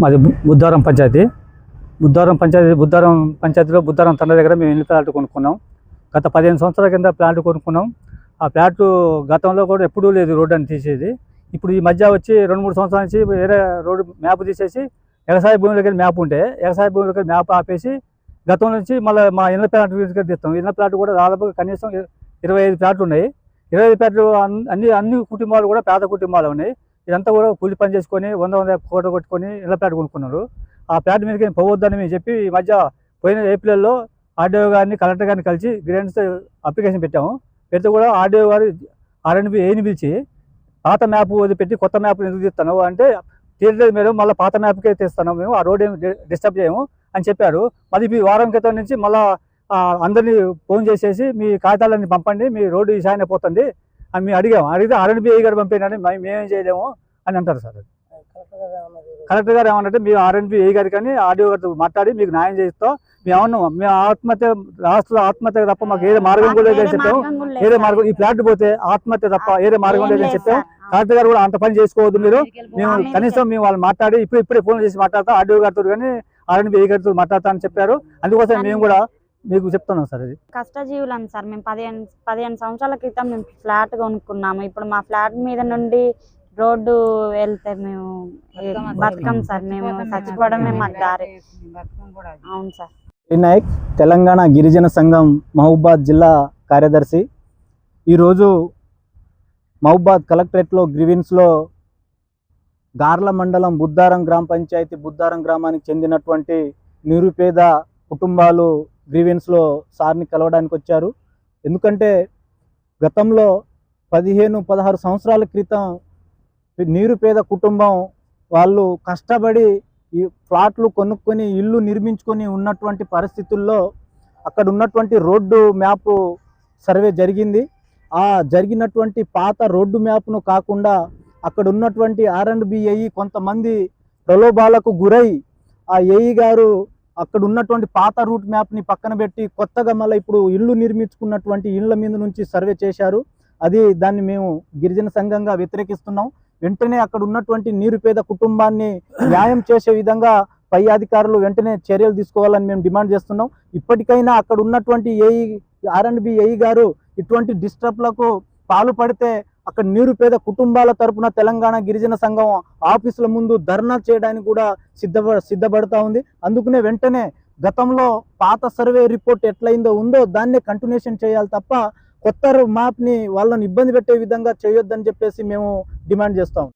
మాది బు- బుద్ధారం పంచాయతీ. బుద్ధారం పంచాయతీ బుద్ధారం పంచాయతీలో బుద్ధారం తండ్రి దగ్గర మేము ఇల్లు ప్లాట్ కొనుక్కున్నాం. గత పదిహేను సంవత్సరాల కింద ప్లాట్ కొనుక్కున్నాం. ఆ ప్లాట్ గతంలో కూడా ఎప్పుడూ లేదు రోడ్డు అని తీసేది. ఇప్పుడు ఈ మధ్య వచ్చి రెండు మూడు సంవత్సరాల నుంచి వేరే రోడ్డు మ్యాప్ తీసేసి వ్యవసాయ దగ్గర మ్యాప్ ఉంటే వ్యవసాయ భూములకి మ్యాప్ ఆపేసి గతం నుంచి మళ్ళీ మా ఇళ్ళ ప్లాట్ దగ్గర తీస్తాం. ఇళ్ళ ప్లాట్ కూడా దాదాపుగా కనీసం ఇరవై ఐదు ప్లాట్లు ఉన్నాయి. ఇరవై ఐదు ప్లాట్లు అన్- అన్ని అన్ని కుటుంబాలు కూడా పేద కుటుంబాలు ఉన్నాయి. ఇదంతా కూడా కూలి పని చేసుకొని వంద వంద కోట కొట్టుకొని ఇళ్ళ ప్లాట్ కొనుక్కున్నారు. ఆ ప్లాట్ మీదకి పోవద్దని మేము చెప్పి ఈ మధ్య పోయిన ఏప్రిల్లో ఆర్డీఓ గారిని కలెక్టర్ గారిని కలిసి గ్రీడెన్స్ అప్లికేషన్ పెట్టాము. పెడితే కూడా ఆర్డీఓ గారు ఆర్ఎన్బి ఏని పిలిచి పాత మ్యాప్ వదిలిపెట్టి కొత్త మ్యాప్ ఎందుకు తీస్తాను అంటే తీరలేదు మేడం మళ్ళీ పాత మ్యాప్కే తీస్తాను మేము ఆ రోడ్ ఏమి డిస్టర్బ్ చేయము అని చెప్పారు. మరి మీ వారం క్రితం నుంచి మళ్ళీ అందరినీ ఫోన్ చేసేసి మీ కాగితాలన్నీ పంపండి మీ రోడ్డు ఈశాన్య పోతుంది. అని మేము అడిగాము అడిగితే ఆర్ఎన్బిఐ గారు పంపినని మేము మేమేం చేయలేము అని అంటారు సార్ కలెక్టర్ గారు ఏమన్నంటే మీ ఆర్ఎన్బి ఏ గారి కానీ ఆడియో గారితో మాట్లాడి మీకు న్యాయం చేస్తాం మేము ఏమన్నాం? మేము ఆత్మహత్య లాస్ట్లో ఆత్మహత్య తప్ప మాకు ఏదే మార్గం కూడా లేదని చెప్పాము ఏదే మార్గం ఈ ఫ్లాట్ పోతే ఆత్మహత్య తప్ప ఏదే మార్గం లేదని చెప్పాం. కలెక్టర్ గారు కూడా అంత పని చేసుకోవద్దు మీరు. మేము కనీసం మేము వాళ్ళు మాట్లాడి ఇప్పుడు ఇప్పుడే ఫోన్ చేసి మాట్లాడతాం ఆడియో గారితో కానీ ఆర్ఎన్బి ఏ గారితో మాట్లాడతా అని చెప్పారు. అందుకోసం మేము కూడా మీకు చెప్తున్నాం సార్ ఇది. కష్టజీవులం సార్. మేము పదిహేను పదిహేను సంవత్సరాల క్రితం మేము ఫ్లాట్ కొనుక్కున్నాము. ఇప్పుడు మా ఫ్లాట్ మీద నుండి రోడ్డు వెళ్తే మేము బతకం సార్. మేము చచ్చిపోవడమే మాకు దారి. అవును సార్. నాయక్ తెలంగాణ గిరిజన సంఘం మహబూబాద్ జిల్లా కార్యదర్శి. ఈరోజు మహబూబాద్ కలెక్టరేట్లో గ్రీవెన్స్లో గార్ల మండలం బుద్దారం గ్రామ పంచాయతీ బుద్దారం గ్రామానికి చెందినటువంటి నిరుపేద కుటుంబాలు గ్రీవెన్స్లో సార్ని కలవడానికి వచ్చారు. ఎందుకంటే గతంలో పదిహేను పదహారు సంవత్సరాల క్రితం నిరుపేద కుటుంబం వాళ్ళు కష్టపడి ఈ ఫ్లాట్లు కొనుక్కొని ఇల్లు నిర్మించుకొని ఉన్నటువంటి పరిస్థితుల్లో అక్కడ ఉన్నటువంటి రోడ్డు మ్యాప్ సర్వే జరిగింది. ఆ జరిగినటువంటి పాత రోడ్డు మ్యాప్ను కాకుండా అక్కడ ఉన్నటువంటి ఆర్ అండ్ బి ఏఈ కొంతమంది ప్రలోభాలకు గురై ఆ ఏఈ గారు అక్కడ ఉన్నటువంటి పాత రూట్ మ్యాప్ని పక్కన పెట్టి కొత్తగా మళ్ళీ ఇప్పుడు ఇల్లు నిర్మించుకున్నటువంటి ఇళ్ళ మీద నుంచి సర్వే చేశారు. అది దాన్ని మేము గిరిజన సంఘంగా వ్యతిరేకిస్తున్నాం. వెంటనే అక్కడ ఉన్నటువంటి నిరుపేద కుటుంబాన్ని న్యాయం చేసే విధంగా పై అధికారులు వెంటనే చర్యలు తీసుకోవాలని మేము డిమాండ్ చేస్తున్నాం. ఇప్పటికైనా అక్కడ ఉన్నటువంటి AE R and B AE గారు ఇటువంటి డిస్టర్బ్లకు పాల్పడితే అక్కడ నిరుపేద కుటుంబాల తరపున తెలంగాణ గిరిజన సంఘం ఆఫీసుల ముందు ధర్నా చేయడానికి కూడా సిద్ధప సిద్ధపడతా ఉంది. అందుకనే వెంటనే గతంలో పాత సర్వే రిపోర్ట్ ఎట్లయిందో ఉందో దాన్నే కంటిన్యూషన్ చేయాలి తప్ప కొత్త మ్యాప్ని వాళ్ళని ఇబ్బంది పెట్టే విధంగా చేయొద్దని చెప్పేసి మేము డిమాండ్ చేస్తాం